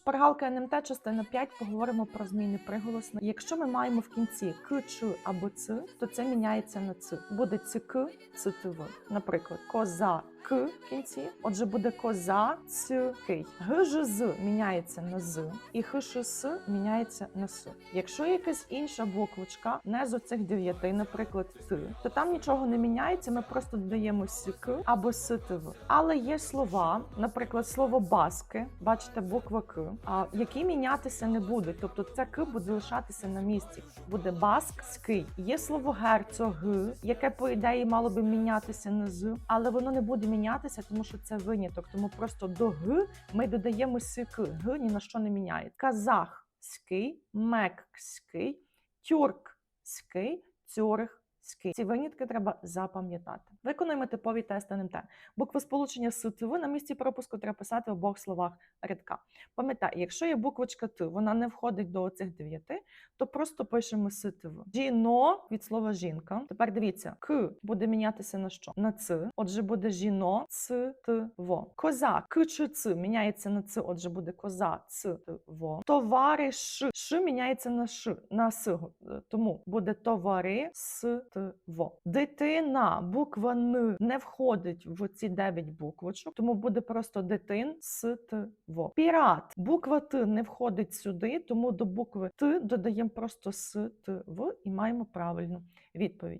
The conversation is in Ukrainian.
Шпаргалка НМТ, частина 5, поговоримо про зміни приголосних. Якщо ми маємо в кінці к, ч або ц, то це міняється на ц. Буде цк, цтв. Наприклад, коза к в кінці, отже, буде коза цкий. Г, ж, з міняється на з, і х, ш, с міняється на с. Якщо якась інша буквочка, не з оцих дев'яти, наприклад, т, то там нічого не міняється, ми просто додаємо ск або ств. Але є слова, наприклад, слово баски, бачите, буква К, а, які мінятися не будуть. Тобто це К буде лишатися на місці. Буде баскський. Є слово герцог, яке по ідеї мало би мінятися на з, але воно не буде мінятися, тому що це виняток. Тому просто до г ми додаємо сик. Г ні на що не міняє. Казахський, мекський, тюркський, цюрихський. Ці винятки треба запам'ятати. Виконуємо типові тести НМТ. Букви сполучення Т на місці пропуску треба писати в обох словах рядка. Пам'ятай, якщо є буквочка Т, вона не входить до оцих дев'яти, то просто пишемо С Жіно від слова жінка. Тепер дивіться, К буде мінятися на що? На Ц. Отже, буде жіно, Ц, Т, В. Коза, К чи Ц міняється на Ц, отже, буде коза, Ц, Т, В. Товариш, Ш міняється на Ш, на С. Тому буде товари, С, Т, В. Дитина, буква Н не входить в ці 9 буквочок, тому буде просто дитин, С, Т, В. Пірат, буква Т не входить сюди, тому до букви Т додаємо просто С, Т, В і маємо правильну відповідь.